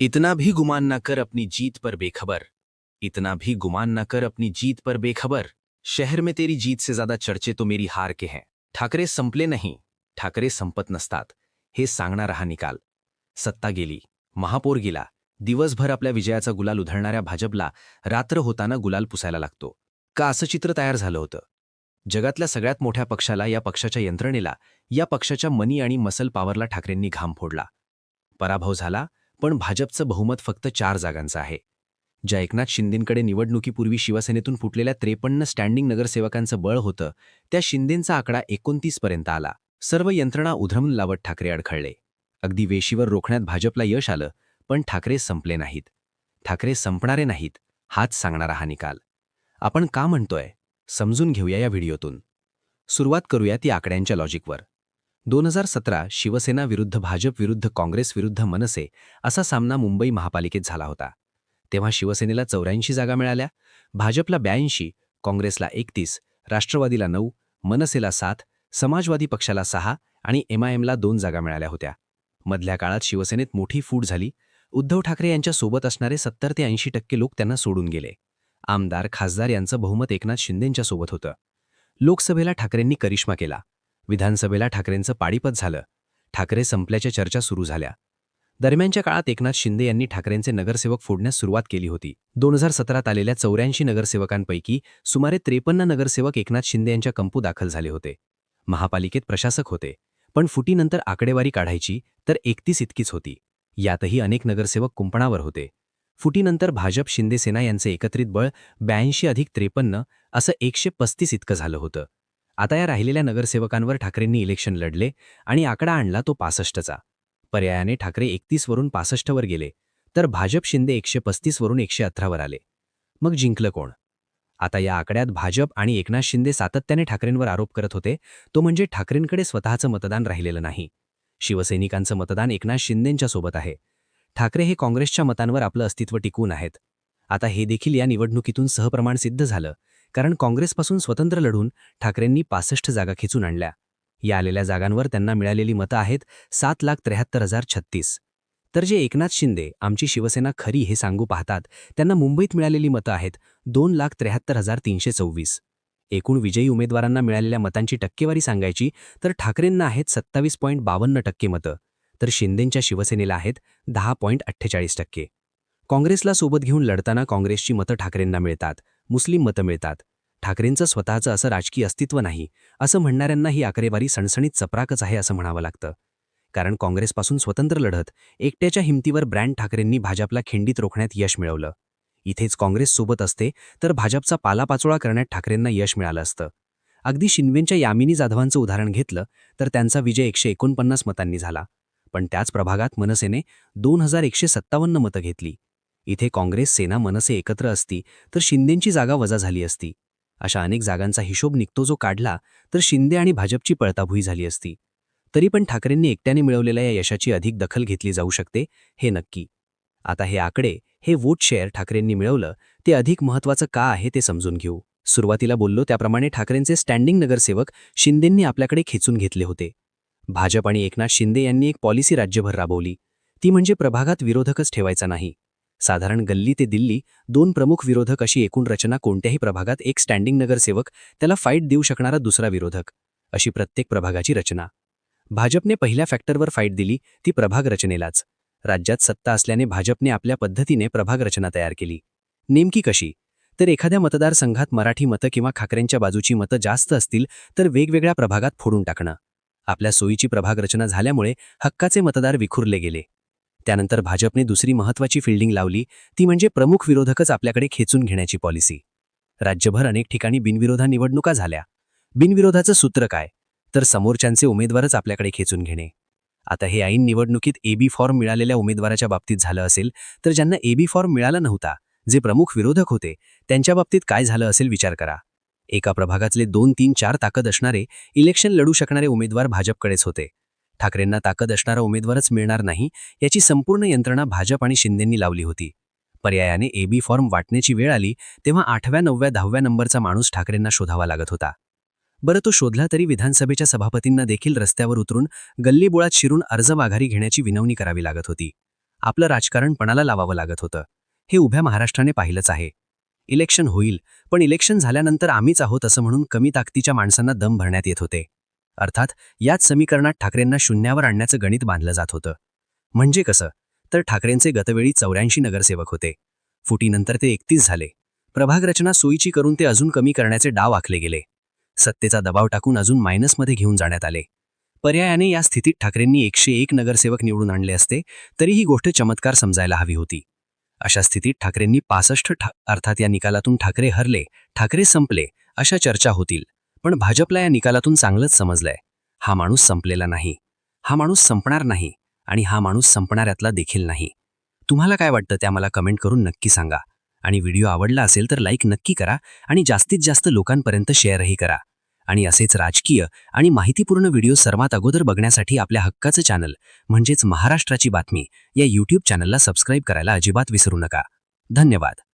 इतना भी गुमान न कर अपनी जीत पर बेखबर। इतना भी गुमान न कर अपनी जीत पर बेखबर। शहर में तेरी जीत से ज्यादा चर्चे तो मेरी हार के हैं। ठाकरे संपले नाही। ठाकरे संपत नसतात। हे सांगणारा हा निकाल। सत्ता गेली। महापौर गेला। दिवसभर आपल्या विजयाचा गुलाल उधळणाऱ्या भाजपला रात्र होताना गुलाल पुसायला लागतो. का असं चित्र तयार झालं होतं? जगातल्या सगळ्यात मोठ्या पक्षाला या पक्षाच्या यंत्रणेला या पक्षाच्या मनी आणि मसल पॉवरला ठाकरेंनी घाम फोडला. पराभव झाला. पण भाजपचं बहुमत फक्त चार जागांचं आहे. ज्या एकनाथ शिंदेंकडे निवडणुकीपूर्वी शिवसेनेतून फुटलेल्या त्रेपन्न स्टँडिंग नगरसेवकांचं बळ होतं त्या शिंदेंचा आकडा एकोणतीसपर्यंत आला. सर्व यंत्रणा उधरमून लावत ठाकरे अडखळले. अगदी वेशीवर रोखण्यात भाजपला यश आलं पण ठाकरे संपले नाहीत. ठाकरे संपणारे नाहीत हाच सांगणारा हा निकाल. आपण का म्हणतोय? समजून घेऊया या व्हिडिओतून. सुरुवात करूया ती आकड्यांच्या लॉजिकवर. दोन हजार सतरा शिवसेना विरुद्ध भाजप विरुद्ध काँग्रेस विरुद्ध मनसे असा सामना मुंबई महापालिकेत झाला होता. तेव्हा शिवसेनेला चौऱ्याऐंशी जागा मिळाल्या भाजपला ब्याऐंशी काँग्रेसला एकतीस राष्ट्रवादीला नऊ मनसेला सात समाजवादी पक्षाला सहा आणि एमआयएमला दोन जागा मिळाल्या होत्या. मधल्या काळात शिवसेनेत मोठी फूट झाली. उद्धव ठाकरे यांच्या सोबत असणारे सत्तर ते ऐंशी टक्के लोक त्यांना सोडून गेले. आमदार खासदार यांचं बहुमत एकनाथ शिंदेंच्या सोबत होतं. लोकसभेला ठाकरेंनी करिश्मा केला. विधानसभेला ठाकरेंचं पाडीपत झालं. ठाकरे संपल्याच्या चर्चा सुरू झाल्या. दरम्यानच्या काळात एकनाथ शिंदे यांनी ठाकरेंचे नगरसेवक फोडण्यास सुरुवात केली होती. दोन हजार सतरात आलेल्या चौऱ्याऐंशी नगरसेवकांपैकी सुमारे त्रेपन्न नगरसेवक एकनाथ शिंदे यांच्या कंपू दाखल झाले होते. महापालिकेत प्रशासक होते. पण फुटीनंतर आकडेवारी काढायची तर एकतीस इतकीच होती. यातही अनेक नगरसेवक कुंपणावर होते. फुटीनंतर भाजप शिंदे सेना यांचे एकत्रित बळ ब्याऐंशी अधिक त्रेपन्न असं एकशे पस्तीस इतकं झालं होतं. आता या राहिलेल्या नगरसेवकांवर ठाकरेंनी इलेक्शन लढले आणि आकडा आणला तो पासष्टचा. पर्यायाने ठाकरे एकतीसवरून पासष्टवर गेले तर भाजप शिंदे एकशे पस्तीसवरून एकशे अठरावर आले. मग जिंकलं कोण? आता या आकड्यात भाजप आणि एकनाथ शिंदे सातत्याने ठाकरेंवर आरोप करत होते तो म्हणजे ठाकरेंकडे स्वतःचं मतदान राहिलेलं नाही. शिवसैनिकांचं मतदान एकनाथ शिंदेंच्या सोबत आहे. ठाकरे हे काँग्रेसच्या मतांवर आपलं अस्तित्व टिकून आहेत. आता हे देखील या निवडणुकीतून सहप्रमाण सिद्ध झालं. कारण काँग्रेसपासून स्वतंत्र लढून ठाकरेंनी पासष्ट जागा खिचून आणल्या. या आलेल्या जागांवर त्यांना मिळालेली मतं आहेत सात लाख त्र्याहत्तर हजार छत्तीस. तर जे एकनाथ शिंदे आमची शिवसेना खरी हे सांगू पाहतात त्यांना मुंबईत मिळालेली मतं आहेत दोन लाख त्र्याहत्तर हजार तीनशे चोवीस. एकूण विजयी उमेदवारांना मिळालेल्या मतांची टक्केवारी सांगायची तर ठाकरेंना आहेत सत्तावीस पॉईंट बावन्न टक्के मतं तर शिंदेंच्या शिवसेनेला आहेत दहा पॉईंट अठ्ठेचाळीस टक्के. काँग्रेसला सोबत घेऊन लढताना काँग्रेसची मतं ठाकरेंना मिळतात. मुस्लिम मतं मिळतात. ठाकरेंचं स्वतःचं असं राजकीय अस्तित्व नाही असं म्हणणाऱ्यांना ही आकडेवारी सणसणीत चपराकच आहे असं म्हणावं लागतं. कारण काँग्रेसपासून स्वतंत्र लढत एकट्याच्या हिमतीवर ब्रँड ठाकरेंनी भाजपला खिंडीत रोखण्यात यश मिळवलं. इथेच काँग्रेस सोबत असते तर भाजपचा पालापाचोळा करण्यात ठाकरेंना यश मिळालं असतं. अगदी शिंदेच्या यामिनी जाधवांचं उदाहरण घेतलं तर त्यांचा विजय एकशे एकोणपन्नास मतांनी झाला. पण त्याच प्रभागात मनसेने दोन हजार एकशे सत्तावन्न मतं घेतली. इथे काँग्रेस सेना मनसे एकत्र असती तर शिंदेंची जागा वजा झाली असती. अशा अनेक जागांचा हिशोब निघतो जो काढला तर शिंदे आणि भाजपची पळताभुई झाली असती. तरी पण ठाकरेंनी एकट्याने मिळवलेल्या या यशाची अधिक दखल घेतली जाऊ शकते हे नक्की. आता हे आकडे हे वोट शेअर ठाकरेंनी मिळवलं ते अधिक महत्त्वाचं का आहे ते समजून घेऊ. सुरुवातीला बोललो त्याप्रमाणे ठाकरेंचे स्टँडिंग नगरसेवक शिंदेंनी आपल्याकडे खेचून घेतले होते. भाजप आणि एकनाथ शिंदे यांनी एक पॉलिसी राज्यभर राबवली. ती म्हणजे प्रभागात विरोधकच ठेवायचा नाही. साधारण गल्ली ते दिल्ली दोन प्रमुख विरोधक अशी एकूण रचना कोणत्याही प्रभागात एक स्टँडिंग नगरसेवक त्याला फाईट देऊ शकणारा दुसरा विरोधक अशी प्रत्येक प्रभागाची रचना. भाजपने पहिल्या फॅक्टरवर फाईट दिली ती प्रभाग रचनेलाच. राज्यात सत्ता असल्याने भाजपने आपल्या पद्धतीने प्रभाग रचना तयार केली. नेमकी कशी? तर एखाद्या मतदारसंघात मराठी मतं किंवा खाकरेंच्या बाजूची मतं जास्त असतील तर वेगवेगळ्या प्रभागात फोडून टाकणं. आपल्या सोयीची प्रभाग रचना झाल्यामुळे हक्काचे मतदार विखुरले गेले. त्यानंतर भाजपने दुसरी महत्त्वाची फिल्डिंग लावली ती म्हणजे प्रमुख विरोधकच आपल्याकडे खेचून घेण्याची पॉलिसी राज्यभर अनेक ठिकाणी बिनविरोधा निवडणुका झाल्या. बिनविरोधाचं सूत्र काय? तर समोरच्यांचे उमेदवारच आपल्याकडे खेचून घेणे. आता हे ऐन निवडणुकीत एबी फॉर्म मिळालेल्या उमेदवाराच्या बाबतीत झालं असेल तर ज्यांना एबी फॉर्म मिळाला नव्हता जे प्रमुख विरोधक होते त्यांच्या बाबतीत काय झालं असेल विचार करा. एका प्रभागातले दोन तीन चार ताकद असणारे इलेक्शन लढू शकणारे उमेदवार भाजपकडेच होते. ठाकरेंना ताकद असणारा उमेदवारच मिळणार नाही याची संपूर्ण यंत्रणा भाजप आणि शिंदेंनी लावली होती. पर्यायाने एबी फॉर्म वाटण्याची वेळ आली तेव्हा आठव्या नवव्या दहाव्या नंबरचा माणूस ठाकरेंना शोधावा लागत होता. बरं तो शोधला तरी विधानसभेच्या सभापतींना देखील रस्त्यावर उतरून गल्लीबोळात शिरून अर्ज माघारी घेण्याची विनवणी करावी लागत होती. आपलं राजकारण पणाला लावावं लागत होतं. हे उभ्या महाराष्ट्राने पाहिलंच आहे. इलेक्शन होईल पण इलेक्शन झाल्यानंतर आम्हीच आहोत असं म्हणून कमी ताकदीच्या माणसांना दम भरण्यात येत होते. अर्थात याच समीकरणात ठाकरेंना शून्यावर आणण्याचं गणित बांधलं जात होतं. म्हणजे कसं? तर ठाकरेंचे गतवेळी चौऱ्याऐंशी नगरसेवक होते. फुटीनंतर ते एकतीस झाले. प्रभाग रचना सोयीची करून ते अजून कमी करण्याचे डाव आखले गेले. सत्तेचा दबाव टाकून अजून मायनसमध्ये घेऊन जाण्यात आले. पर्यायाने या स्थितीत ठाकरेंनी एकशे एक नगरसेवक निवडून आणले असते तरी ही गोष्ट चमत्कार समजायला हवी होती. अशा स्थितीत ठाकरेंनी पासष्ट अर्थात या निकालातून ठाकरे हरले ठाकरे संपले अशा चर्चा होतील. पण भाजपला या निकालातून चांगलंच समजलंय. हा माणूस संपलेला नाही. हा माणूस संपणार नाही आणि हा माणूस संपणाऱ्यातला देखील नाही. तुम्हाला काय वाटतं त्या मला कमेंट करून नक्की सांगा. आणि व्हिडिओ आवडला असेल तर लाईक नक्की करा आणि जास्तीत जास्त लोकांपर्यंत शेअरही करा. आणि असेच राजकीय आणि माहितीपूर्ण व्हिडिओ सर्वात अगोदर बघण्यासाठी आपल्या हक्काचं चॅनल म्हणजेच महाराष्ट्राची बातमी या यूट्यूब चॅनलला सबस्क्राईब करायला अजिबात विसरू नका. धन्यवाद.